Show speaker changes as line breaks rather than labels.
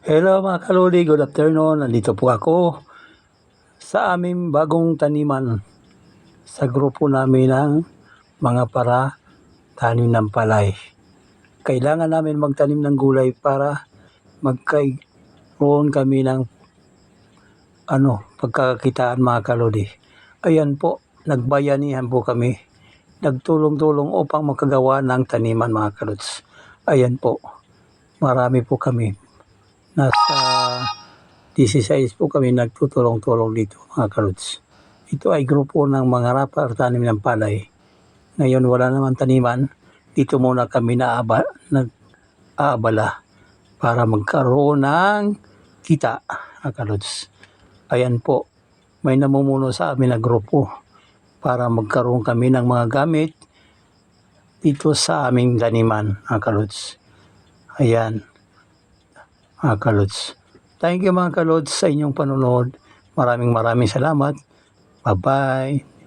Hello mga kalodi, good afternoon. Nandito po ako sa aming bagong taniman sa grupo namin ng mga para tanim ng palay. Kailangan namin magtanim ng gulay para magkaroon kami ng ano, pagkakakitaan mga kalodi. Ayan po, nagbayanihan po kami. Nagtulong-tulong upang makagawa ng taniman mga kalods. Ayan po, marami po kami nasa 16 po kami nagtutulong-tulong dito mga kaluts. Ito ay grupo ng mga rapper tanim ng palay. Ngayon wala naman taniman, dito muna kami naaba, nag-aabala para magkaroon ng kita mga kaluts. Ayan po, may namumuno sa amin na grupo para magkaroon kami ng mga gamit dito sa aming taniman mga kaluts. Ayan mga kalods. Thank you mga kalods sa inyong panonood. Maraming maraming salamat. Bye-bye.